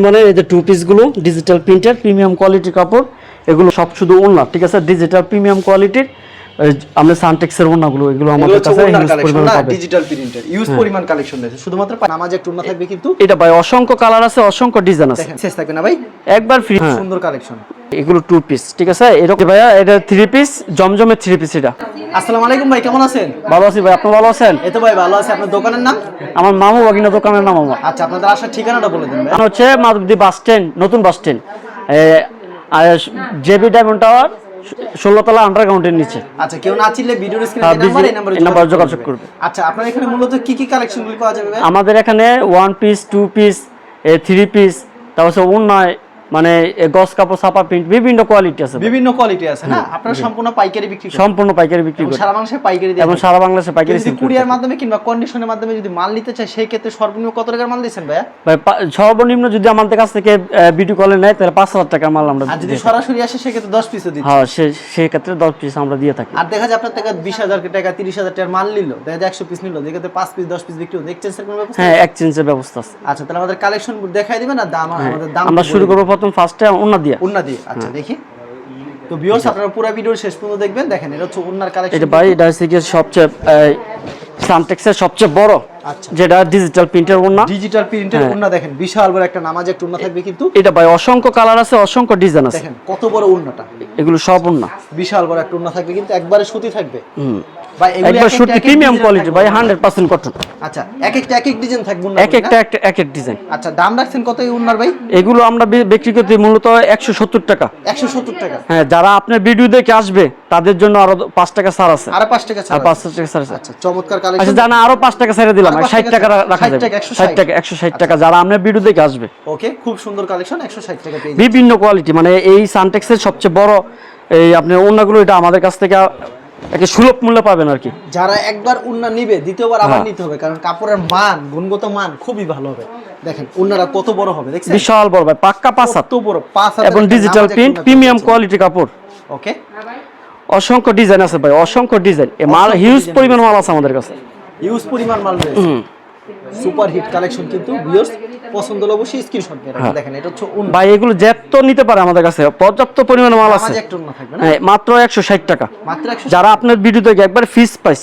পরিমাণে এই যে টু পিসগুলো ডিজিটাল প্রিন্টার প্রিমিয়াম কোয়ালিটির কাপড় এগুলো সব শুধু ওড়না ঠিক আছে? ডিজিটাল প্রিমিয়াম কোয়ালিটির আমরা সানটেক্সের ওড়নাগুলো এগুলো এগুলো আমাদের কাছে হিউজ কালেকশন পরিমাণে পাবে। ডিজিটাল প্রিন্টার ইউজ পরিমাণ কালেকশন রয়েছে। শুধুমাত্র নামাজে একটু না থাকবে কিন্তু এটা ভাই অসংখ্য কালার আছে অসংখ্য ডিজাইন আছে। শেষ থাকবে না ভাই? একবার ফ্রি হ্যাঁ। সুন্দর কালেকশন এগুলো টু পিস ঠিক আছে? এরকম ভাইয়া এটা থ্রি পিস জমজমের থ্রি পিস এটা। আসসালামু আলাইকুম ভাই কেমন আছেন? ভালো আছি ভাই আপনি ভালো আছেন? এই তো ভাই ভালো আছে। আপনার দোকানের নাম? আমার মামু বাগিনা দোকানের নাম আমার। আচ্ছা আপনাদের আসার ঠিকানাটা বলে দিন ভাই। হচ্ছে মাধবদী বাস স্ট্যান্ড নতুন bus stand. JB diamond tower ষোলোতলা আন্ডারগ্রাউন্ডের নিচে। আচ্ছা কেউ না চিনলে ভিডিওর স্ক্রিনে হ্যাঁ, এই নাম্বার যোগাযোগ করবে। আচ্ছা আপনার এখানে মূলত কি কি কালেকশনগুলি পাওয়া যাবে আমাদের এখানে one piece two piece three piece তারপর অন্যায় মানে গস কাপড় ছাপা প্রিন্ট বিভিন্ন কোয়ালিটি আছে। বিভিন্ন কোয়ালিটি আছে না? আপনারা সম্পূর্ণ পাইকারি বিক্রি করেন। সম্পূর্ণ পাইকারি বিক্রি এবং করে সারা বাংলাদেশে পাইকারি দিয়ে এবং সারা বাংলাদেশে পাইকারি যদি কুরিয়ার মাধ্যমে কিংবা কন্ডিশনের মাধ্যমে যদি মাল নিতে চায় সেই ক্ষেত্রে সর্বনিম্ন কত টাকার মাল দিচ্ছেন ভাইয়া? ভাই সর্বনিম্ন যদি আমাদের কাছ থেকে ভিডিও কলে নেয় তাহলে পাঁচ হাজার টাকা মাল আমরা আর যদি সরাসরি আসে সেক্ষেত্রে দশ পিসও দিচ্ছে। হ্যাঁ সে সেই ক্ষেত্রে দশ পিস আমরা দিয়ে থাকি। আর দেখা যায় আপনার টাকা বিশ হাজার টাকা তিরিশ হাজার টাকার মাল নিলো দেখা যায় একশো পিস নিল যেক্ষেত্রে পাঁচ পিস দশ পিস বিক্রি হলো। দেখছেন সেরকম ব্যবস্থা হ্যাঁ এক্সচেঞ্জের ব্যবস্থা আছে। আচ্ছা তাহলে আমাদের কালেকশন দেখাই দিবেন না দাম আমাদের দাম আমরা শুরু করব প্রথম ফার্স্টে অন্য দিয়ে। উন্না দিয়ে আচ্ছা দেখি। তো ভিউয়ার্স আপনারা পুরো ভিডিওর শেষ পর্যন্ত দেখবেন। দেখেন এটা হচ্ছে উন্নার কালেকশন এটা ভাই এটা হচ্ছে সবচেয়ে সানটেক্সের সবচেয়ে বড় যেটা ডিজিটাল প্রিন্টার ওড়না। ডিজিটাল প্রিন্টের উন্না দেখেন বিশাল বড় একটা উন্না থাকবে কিন্তু। এটা ভাই অসংখ্য কালার আছে অসংখ্য ডিজাইন আছে। দেখেন কত বড় উন্নাটা এগুলো সব ওড়না। বিশাল বড় একটা উন্না থাকবে কিন্তু একবারে সুতি থাকবে। হুম। ভাই একবার প্রিমিয়াম কোয়ালিটি ভাই কটন আচ্ছা এক একটা এক এক ডিজাইন থাকবে উন্না এক একটা একটা এক এক ডিজাইন আচ্ছা দাম রাখছেন কত এই উন্নার ভাই? এগুলো আমরা বিক্রি করতে মূলত টাকা। একশো সত্তর টাকা। হ্যাঁ যারা আপনার ভিডিও দেখে আসবে তাদের জন্য আরও পাঁচ টাকা ছাড় আছে। আর টাকা ছাড় পাঁচ টাকা ছাড় আছে। আচ্ছা চমৎকার আচ্ছা জানা আরও পাঁচ টাকা ছেড়ে দিলাম। আরও পাঁচ টাকা টাকা ছাড়। 60 টাকা, 160 টাকা একশো ষাট টাকা যারা আপনার ভিডিও দেখে আসবে। ওকে খুব সুন্দর কালেকশন একশো ষাট টাকা পেয়ে বিভিন্ন কোয়ালিটি মানে এই সানটেক্সের সবচেয়ে বড় এই আপনি অন্যগুলো এটা আমাদের কাছ থেকে একে সুলভ মূল্যে পাবেন আর কি। যারা একবার উন্না নিবে দ্বিতীয়বার আবার হ্যাঁ। নিতে হবে কারণ কাপড়ের মান গুণগত মান খুবই ভালো হবে। দেখেন উন্নারা কত বড় হবে দেখছেন? বিশাল বড় ভাই পাক্কা পাঁচ হাত। বড় পাঁচ এবং ডিজিটাল প্রিন্ট প্রিমিয়াম কোয়ালিটি কাপড়। ওকে। অসংখ্য ডিজাইন আছে ভাই অসংখ্য ডিজাইন মাল হিউজ পরিমাণ মাল আছে আমাদের কাছে। ইউজ পরিমাণ মাল রয়েছে। সুপার হিট কালেকশন কিন্তু ভিউয়ার্স পছন্দ হলে অবশ্যই স্ক্রিনশট নিয়ে হ্যাঁ। রাখবেন দেখেন এটা হচ্ছে ভাই এগুলো যেত নিতে পারে আমাদের কাছে। পর্যাপ্ত পরিমাণ মাল আছে। হ্যাঁ মাত্র একশো ষাট টাকা। মাত্র 160 যারা আপনার ভিডিওতে দেখে একবার ফিস পাইস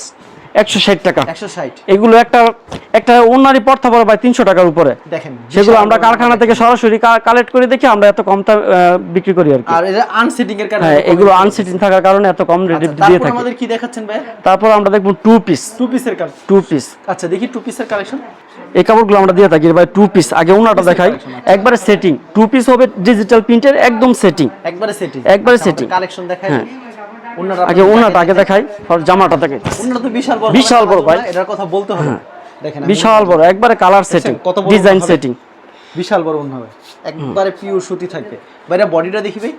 একশো ষাট টাকা। একশো ষাট। এগুলো একটা একটা ভাই তিনশো টাকার উপরে। দেখেন সেগুলো আমরা কারখানা থেকে সরাসরি কালেক্ট করে দেখি আমরা এত কম বিক্রি করি আর কি। আর এটা আনসেটিং এর কারণে হ্যাঁ এগুলো আনসিটিং থাকার কারণে এত কম রেটে আচ্ছা, দিয়ে থাকি। আমাদের কি দেখাচ্ছেন ভাই? তারপর আমরা দেখব টু পিস টু পিসের কাজ টু পিস আচ্ছা দেখি টু পিসের কালেকশন এই কাপড়গুলো আমরা দিয়ে থাকি ভাই টু পিস আগে ওনাটা দেখাই। একবারে সেটিং টু পিস হবে ডিজিটাল প্রিন্টের একদম সেটিং একবারে সেটিং একবারে setting। কালেকশন দেখাই। হ্যাঁ। আগে ওনাটা আগে দেখাই আর জামাটা দেখাই ওনারা তো বিশাল বড় বিশাল বড় ভাই। হ্যাঁ। এটার কথা বলতে হবে দেখেন বিশাল বড় একবারে কালার সেটিং ডিজাইন সেটিং বিশাল বড় ওন হবে একবারে পিওর সুতি থাকবে। ভাই বডিটা দেখি ভাই।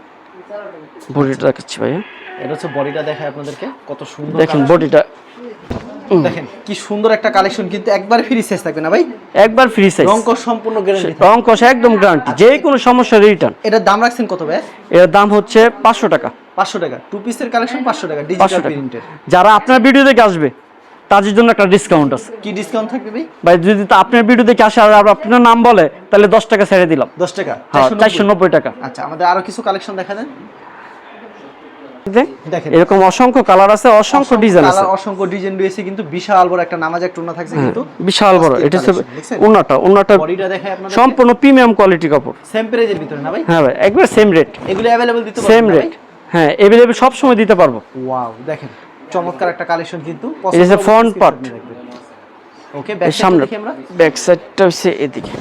বডিটা দেখাচ্ছি ভাই হ্যাঁ। এটা হচ্ছে বডিটা দেখায় আপনাদেরকে কত সুন্দর দেখেন বডিটা। দেখেন কি সুন্দর একটা কালেকশন কিন্তু একবারে ফ্রি সাইজ থাকবে না ভাই? একবার ফ্রি সাইজ রংকর সম্পূর্ণ গ্যারান্টি রং কষা একদম গ্যারান্টি যে কোনো সমস্যা রিটার্ন এটার দাম রাখছেন কত ভাই? এর দাম হচ্ছে পাঁচশো টাকা। পাঁচশো টাকা। টু পিসের কালেকশন পাঁচশো টাকা ডিজিটাল প্রিন্টের যারা আপনার ভিডিও দেখে আসবে তাদের জন্য একটা ডিসকাউন্ট আছে। কি ডিসকাউন্ট থাকবে ভাই? ভাই যদি আপনার ভিডিও দেখে আসে আর আপনার নাম বলে তাহলে দশ টাকা ছেড়ে দিলাম। দশ টাকা? হ্যাঁ 490 চারশো নব্বই টাকা। আচ্ছা আমাদের আরও কিছু কালেকশন দেখা দেন এরকম অসংখ্য কালার আছে অসংখ্য ডিজাইন আছে। অসংখ্য ডিজাইন রয়েছে কিন্তু বিশাল বড় একটা নামাজ একটা উন্না থাকছে কিন্তু বিশাল বড়। এটা হচ্ছে? উন্নাটা উন্নাটা বডিটা দেখায় আপনাদের সম্পূর্ণ প্রিমিয়াম কোয়ালিটি কাপড়। সেম প্রাইজের ভিতরে না ভাই? হ্যাঁ ভাই একবার সেম রেট এগুলো অ্যাভেলেবল দিতে সেম রেট হ্যাঁ এভেলেবেল সব সময় দিতে পারব। ওয়াও দেখেন চমৎকার একটা কালেকশন কিন্তু এটা হচ্ছে front part। ওকে ব্যাক সামনে ব্যাক সাইডটা হচ্ছে এদিকে।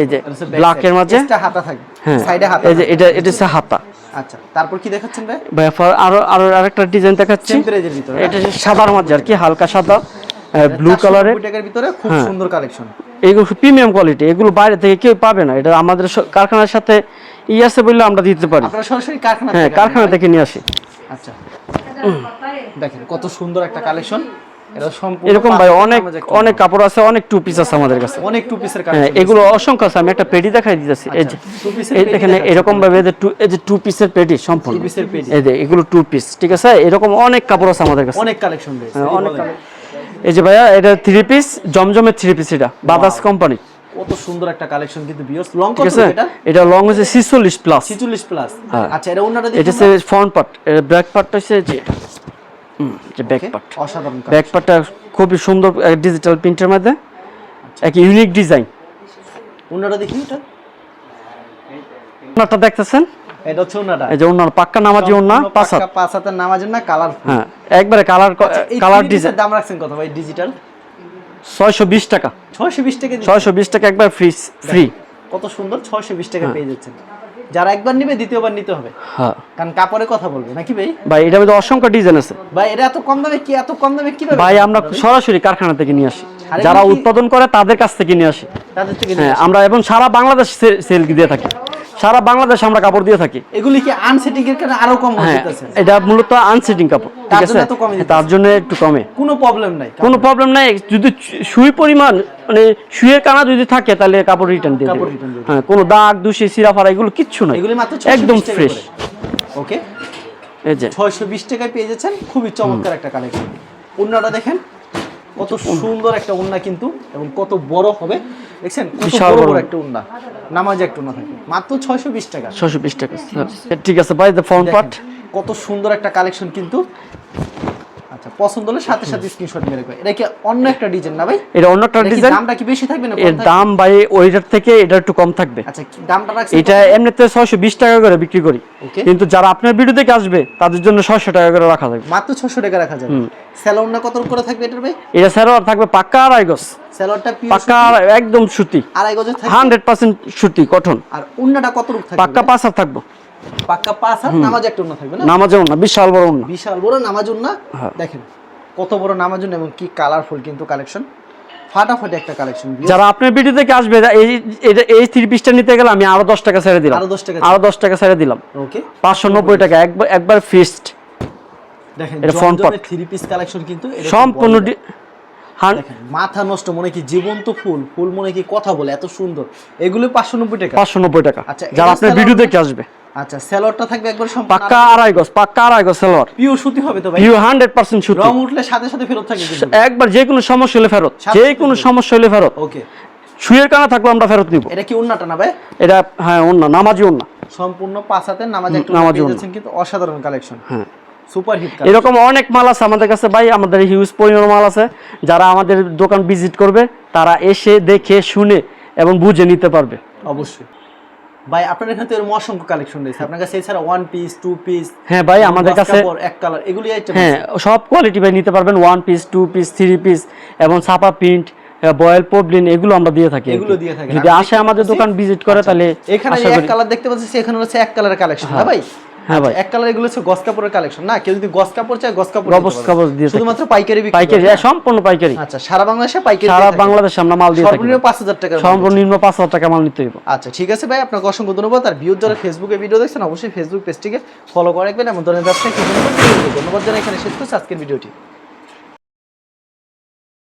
এই যে এটা ব্ল্যাকের side। মাঝে। Extra হাতা হ্যাঁ সাইডে হাতা এই যে এটা এটা হচ্ছে হাতা। আচ্ছা তারপর কি দেখাচ্ছেন ভাই? ভাই আরও আরও আরেকটা ডিজাইন দেখাচ্ছি। ভিতরে। এটা সাদার মাঝে আর কি হালকা সাদা ব্লু কালারের 490 ভিতরে খুব হ্যাঁ। সুন্দর কালেকশন এগুলো প্রিমিয়াম কোয়ালিটি এগুলো বাইরে থেকে কেউ পাবে না। এটা আমাদের কারখানার সাথে ই আছে বললে আমরা দিতে পারি। আপনারা সরাসরি কারখানা হ্যাঁ কারখানা থেকে নিয়ে আসি। আচ্ছা। দেখেন কত সুন্দর একটা কালেকশন এটা সম্পূর্ণ এরকম ভাই অনেক অনেক কাপড় আছে অনেক টু পিস আছে আমাদের কাছে। অনেক টু পিসের কালেকশন এগুলো অসংখ্য আছে আমি একটা পেটি দেখাই দিতেছি। এই যে two piece এই দেখেন এরকম ভাবে এই যে টু এই যে টু পিসের পেটি সম্পূর্ণ। Piece এর পেটি। এই যে এগুলো টু পিস ঠিক আছে? এরকম অনেক কাপড় আছে আমাদের কাছে। অনেক কালেকশন রয়েছে হ্যাঁ, অনেক বলেন। এই যে ভাইয়া এটা থ্রি পিস জমজমের থ্রি পিস এটা বাদাস কোম্পানি কত সুন্দর একটা কালেকশন কিন্তু বিয়স লং কত এটা? এটা লং হচ্ছে ছিচল্লিশ প্লাস 46 প্লাস। আচ্ছা এটা এটা হচ্ছে ফ্রন্ট পার্ট এটা ব্যাক পার্টটা হচ্ছে যে হুম, যে ব্যাক পার্ট অসাধারণ ব্যাক পার্টটা খুবই সুন্দর ডিজিটাল প্রিন্টের মধ্যে। এক ইউনিক ডিজাইন অন্যটা দেখি এটা। ওনারটা দেখতেছেন? এটা হচ্ছে অন্যটা এই যে ওনার পাক্কা নামাজি ওনা পাঁচ হাত পাঁচ হাতের নামাজের না কালার হ্যাঁ একবারে কালার কালার ডিজাইন দাম রাখছেন কত ভাই ডিজিটাল ছয়শো বিশ টাকা। 620 টাকা দিচ্ছেন। ছয়শো বিশ টাকা একবার ফ্রি ফ্রি কত সুন্দর 620 টাকা পেয়ে যাচ্ছেন। যারা একবার নিবে দ্বিতীয়বার নিতে হবে। হ্যাঁ। কারণ কাপড়ে কথা বলবে নাকি ভাই? ভাই এটার মধ্যে অসংখ্য ডিজাইন আছে। ভাই এটা এত কম দামে কি এত কম দামে কীভাবে ভাই আমরা সরাসরি কারখানা থেকে নিয়ে আসি। যারা উৎপাদন করে তাদের কাছ থেকে নিয়ে আসি। তাদের থেকে হ্যাঁ আমরা এবং সারা বাংলাদেশ সেল দিয়ে থাকি। সারা বাংলাদেশ আমরা কাপড় দিয়ে থাকি। এগুলি কি আনসেটিং এর কারণে আরও কম হয়ে যেতেছে এটা মূলত আনসেটিং কাপড় ঠিক আছে। তার জন্য একটু কমে। কোনো প্রবলেম নাই কোনো প্রবলেম নাই যদি সুই পরিমাণ মানে সুইয়ের কানা যদি থাকে তাহলে কাপড় রিটার্ন দিয়ে দেবে। হ্যাঁ কোনো দাগ দুষি সিরা ফারা এগুলো কিচ্ছু নয় এগুলি মাত্র একদম ফ্রেশ ওকে এই যে। ছয়শো বিশ টাকায় পেয়ে যাচ্ছেন খুবই চমৎকার একটা কালেকশন উন্নাটা দেখেন। কত সুন্দর একটা উন্না কিন্তু এবং কত বড় হবে। দেখছেন বিশাল বড় একটা উন্না। নামাজে একটা উন্না থাকে। মাত্র ছয়শো বিশ টাকা। ছয়শো বিশ টাকা। ঠিক আছে ভাই দ্য ফোন পার্ট কত সুন্দর একটা কালেকশন কিন্তু। আচ্ছা পছন্দ হলে সাথে সাথে স্ক্রিনশট মেরে রাখবে এটা কি অন্য একটা ডিজাইন না ভাই? এটা অন্য একটা ডিজাইন দামটা কি বেশি থাকবে না এর? দাম ভাই ওইটার থেকে এটা একটু কম থাকবে। আচ্ছা দামটা রাখছেন এটা এমনিতে ছয়শো বিশ টাকা করে বিক্রি করি. কিন্তু যারা আপনার ভিডিও থেকে আসবে তাদের জন্য ছয়শো টাকা করে রাখা থাকবে মাত্র ছশো টাকা রাখা যাবে। স্যালোনটা কত করে থাকবে এটার ভাই? এটা স্যালোয়ার থাকবে পাক্কা আড়াই গজ। স্যালোনটা পাক্কা একদম সুতি। আড়াই থাকবে? হান্ড্রেড পার্সেন্ট সুতি কঠন আর উন্নাটা কত রূপ থাকবে পাক্কা পাঁচ হাত থাকব। পাক্কা পাঁচ হাত নামাজ একটা উন্না থাকবে না? নামাজেও না বিশাল বড় না বিশাল বড় নামাজ উন্না। হ্যাঁ। দেখেন কত বড় নামাজ উন্না এবং কি কালারফুল কিন্তু কালেকশন ফাটাফাটি একটা কালেকশন যারা আপনার ভিডিও থেকে আসবে এই এই থ্রি পিসটা নিতে গেলে আমি আরও দশ টাকা ছেড়ে দিলাম। আরও 10 টাকা আরও দশ টাকা ছেড়ে দিলাম। ওকে। পাঁচশো নব্বই টাকা একবার একবার ফিক্সড দেখেন এটা। থ্রি পিস কালেকশন কিন্তু সম্পূর্ণ মাথা নষ্ট মনে কি জীবন্ত ফুল? ফুল মনে কি কথা বলে এত সুন্দর। এগুলো পাঁচশো নব্বই টাকা। পাঁচশো নব্বই টাকা। আচ্ছা, যারা আপনার ভিডিও? দেখে আসবে। আচ্ছা স্যালোয়ারটা থাকবে একবার সম্পূর্ণ পাক্কা আড়াই গজ পাক্কা আড়াই গজ সালোয়ার পিওর সুতি হবে তো ভাই? হান্ড্রেড পার্সেন্ট সুতি। রং উঠলে সাথে সাথে ফেরত থাকে একবার যে কোনো সমস্যা হলে ফেরত। যে কোনো সমস্যা হলে ফেরত। ওকে শুয়ের কানা থাকলে আমরা ফেরত নিব। এটা কি উন্নাটা না ভাই? এটা হ্যাঁ অন্য নামাজি অন্য সম্পূর্ণ পাঁচ হাতের নামাজ একটু নামাজ উন্না। কিন্তু অসাধারণ কালেকশন হ্যাঁ। সুপার হিট এরকম অনেক মাল আছে আমাদের কাছে ভাই আমাদের হিউজ পরিমাণ মাল আছে। যারা আমাদের দোকান ভিজিট করবে তারা এসে দেখে শুনে এবং বুঝে নিতে পারবে। অবশ্যই। ভাই আপনার এখানে তো এরকম অসংখ্য কালেকশন রয়েছে। আপনার কাছে এছাড়া ওয়ান পিস টু পিস হ্যাঁ ভাই আমাদের কাছে এক কালার এগুলি হ্যাঁ সব কোয়ালিটি ভাই নিতে পারবেন। One piece two piece three piece এবং ছাপা প্রিন্ট বয়েল পবলিন এগুলো আমরা দিয়ে থাকি এগুলো দিয়ে থাকি যদি আসে আমাদের দোকান ভিজিট করে তাহলে এখানে এক কালার দেখতে পাচ্ছি এখানে হচ্ছে এক কালার কালেকশন হ্যাঁ। ভাই? হ্যাঁ ভাই। এক কালার এগুলো হচ্ছে গস কাপড়ের কালেকশন না কেউ যদি গস কাপড় চায় গস কাপড় গস কাপড় দিয়ে শুধুমাত্র পাইকারি বিক্রি পাইকারি হ্যাঁ, সম্পূর্ণ পাইকারি। আচ্ছা সারা বাংলাদেশে পাইকারি সারা বাংলাদেশে আমরা মাল দিয়ে থাকি সর্বনিম্ন পাঁচ হাজার টাকা সর্বনিম্ন পাঁচ হাজার টাকা মাল নিতে হইব। আচ্ছা ঠিক আছে ভাই আপনাকে অসংখ্য ধন্যবাদ। আর যারা ফেসবুকে ভিডিও দেখছেন অবশ্যই ফেসবুক পেজটিকে ফলো করে রাখবেন এমন ধরনের ব্যবসায় ধন্যবাদ ধন্যবাদ। জানাই এখানে শেষ করছি আজকের ভিডিওটি